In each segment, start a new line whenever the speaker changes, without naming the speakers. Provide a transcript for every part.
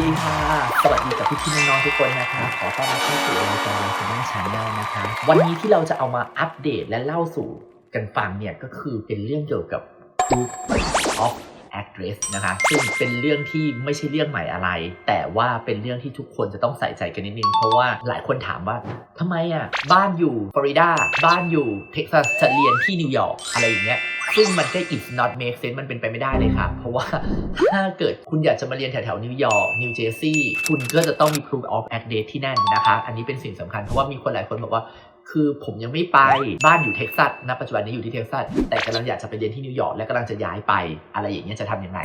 ดีค่ะ สวัสดีกับพี่พี่น้องๆทุกคนนะคะ ขอต้อนรับเข้าสู่รายการสมาร์ทชาแนลนะคะ วันนี้ที่เราจะเอามาอัปเดตและเล่าสู่กันฟังเนี่ยก็คือเป็นเรื่องเกี่ยวกับ Proof of Address นะคะ ซึ่งเป็นเรื่องที่ไม่ใช่เรื่องใหม่อะไร แต่ว่าเป็นเรื่องที่ทุกคนจะต้องใส่ใจกันนิดนึง เพราะว่าหลายคนถามว่าทำไมอะ บ้านอยู่ฟลอริดา บ้านอยู่เท็กซัสจะเรียนที่นิวยอร์กอะไรอย่างเงี้ย ซึ่งมันก็ is not make sense มันเป็นไปไม่ได้เลยครับ เพราะว่าถ้าเกิดคุณอยากจะมาเรียนแถวๆนิวยอร์กนิวเจอร์ซีย์คุณก็จะต้องมี proof of address ที่นั่นนะคะอันนี้เป็นสิ่งสำคัญเพราะว่ามีคนหลายคนบอกว่าคือผมยังไม่ไปบ้านอยู่เท็กซัสณปัจจุบันนี้อยู่ที่เท็กซัสแต่กำลังอยากจะไปเรียนที่นิวยอร์กและกำลังจะย้ายไปอะไรอย่างเงี้ยจะทำยังไง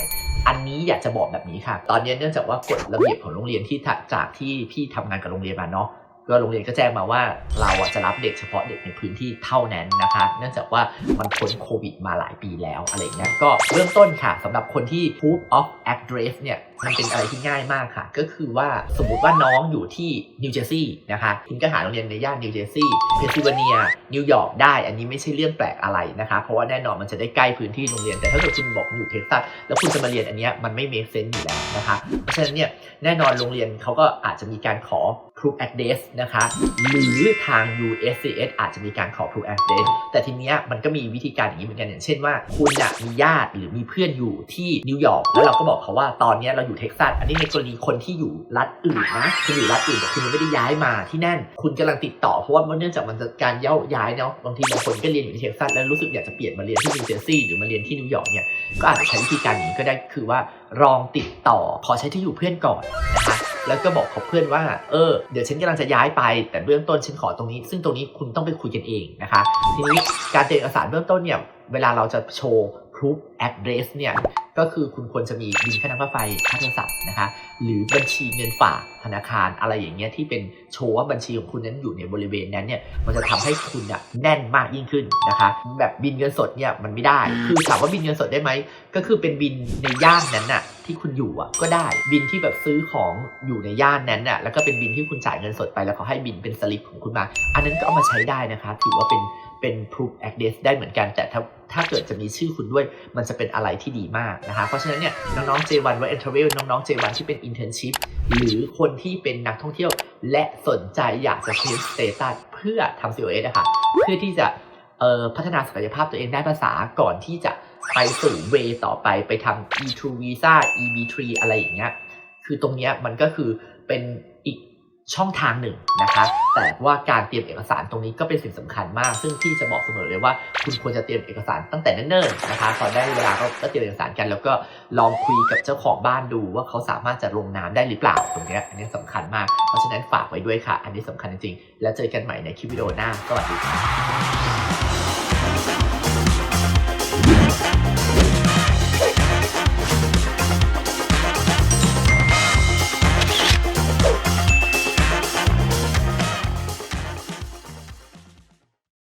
อันนี้อยากจะบอกแบบนี้ค่ะ ตอนนี้เนื่องจากว่ากฎระเบียบของโรงเรียนที่จากที่พี่ทำงานกับโรงเรียนมาเนาะ ก็โรงเรียนก็แจ้งมาว่าเราจะรับเด็กเฉพาะเด็กในพื้นที่เท่านั้นนะคะ เนื่องจากว่ามันพ้นโควิดมาหลายปีแล้วอะไรเงี้ยก็เริ่มต้นค่ะสำหรับคนที่ proof of address เนี่ยมันเป็นอะไรที่ง่ายมากค่ะ ก็คือว่าสมมุติว่าน้องอยู่ที่นิวเจอร์ซีย์นะคะคุณก็หาโรงเรียนในย่านนิวเจอร์ซีย์เพนซิลเวเนียนิวยอร์กได้ อันนี้ไม่ใช่เรื่องแปลกอะไรนะคะ เพราะว่าแน่นอนมันจะได้ใกล้พื้นที่โรงเรียนแต่ถ้าเกิดคุณบอกอยู่เท็กซัสแล้วคุณจะมาเรียนอันเนี้ยมันไม่ make sense อยู่แล้วนะคะเพราะฉะนั้นเนี่ยแน่นอนโรงเรียนเขาก็อาจจะมีการขอ proof address นะคะ หรือทาง USCS อาจจะมีการขอ proof address แต่ทีเนี้ยมันก็มีวิธีการอย่างนี้เหมือนกันอย่างเช่นว่า คุณน่ะมีญาติหรือมีเพื่อนอยู่ที่นิวยอร์กแล้วเราก็บอกเขาว่าตอนเนี้ยเราอยู่เท็กซัสอันนี้ในกรณีคนที่อยู่รัฐอื่นนะคุณอยู่รัฐอื่นแต่คุณยังไม่ได้ย้ายมาที่นั่น คุณกำลังติดต่อเพราะว่าเนื่องจากมันจะการย้ายย้ายเนาะบางทีบางคนก็เรียนอยู่ที่เท็กซัสแล้วรู้สึกอยากจะเปลี่ยนมาเรียนที่นิวเจอร์ซีย์หรือมาเรียนที่นิวยอร์กเนี่ยก็อาจจะใช้วิธีการอย่างนี้ก็ได้คือว่าลองติดต่อขอใช้ที่อยู่เพื่อนก่อนนะคะ แล้วก็บอกกับเพื่อนว่า เออ เดี๋ยวฉันกำลังจะย้ายไป แต่เบื้องต้นฉันขอตรงนี้ ซึ่งตรงนี้คุณต้องไปคุยกันเองนะคะ ทีนี้การเตรียมเอกสารเบื้องต้นเนี่ย เวลาเราจะโชว์ proof address เนี่ยก็คือคุณควรจะมีบินค่าน้ำค่าไฟค่าโทรศัพท์นะคะหรือบัญชีเงินฝากธนาคารอะไรอย่างเงี้ยที่เป็นโชว์ว่าบัญชีของคุณนั้นอยู่ในบริเวณนั้นเนี่ยมันจะทำให้คุณอะแน่นมากยิ่งขึ้นนะคะแบบบินเงินสดเนี่ยมันไม่ได้ คือถามว่าบินเงินสดได้ไหมก็คือเป็นบินในย่านนั้นน่ะที่คุณอยู่อะก็ได้บินที่แบบซื้อของอยู่ในย่านนั้นน่ะแล้วก็เป็นบินที่คุณจ่ายเงินสดไปแล้วเขาให้บินเป็นสลิปของคุณมา อันนั้นก็เอามาใช้ได้นะคะ ถือว่าเป็นเป็น proof address ได้เหมือนกันแต่ถ้าถ้าเกิดจะมีชื่อคุณด้วย มันจะเป็นอะไรที่ดีมากนะคะ เพราะฉะนั้นเนี่ยน้องๆ J1 ว่า Travel น้องๆ J1 ที่เป็น internship หรือคนที่เป็นนักท่องเที่ยว และสนใจอยากจะ change status เพื่อทำ COS นะคะเพื่อที่จะเอ่อพัฒนาศักยภาพตัวเองได้ภาษาก่อนที่จะไปสู่เวต่อไปไปทำ E2 Visa EB3 อะไรอย่างเงี้ย คือตรงเนี้ยมันก็คือเป็นอีก ช่องทางหนึ่งนะคะ แต่ว่าการเตรียมเอกสารตรงนี้ก็เป็นสิ่งสำคัญมาก ซึ่งพี่จะบอกเสมอเลยว่า คุณควรจะเตรียมเอกสารตั้งแต่เนิ่นๆนะคะตอนได้เวลาก็เตรียมเอกสารกัน แล้วก็ลองคุยกับเจ้าของบ้านดูว่าเขาสามารถจะลงนาได้หรือเปล่าตรงนี้อันนี้สำคัญมาก เพราะฉะนั้นฝากไว้ด้วยค่ะ อันนี้สำคัญจริงๆ แล้วเจอกันใหม่ในคลิปวิดีโอหน้าสวัสดีค่ะ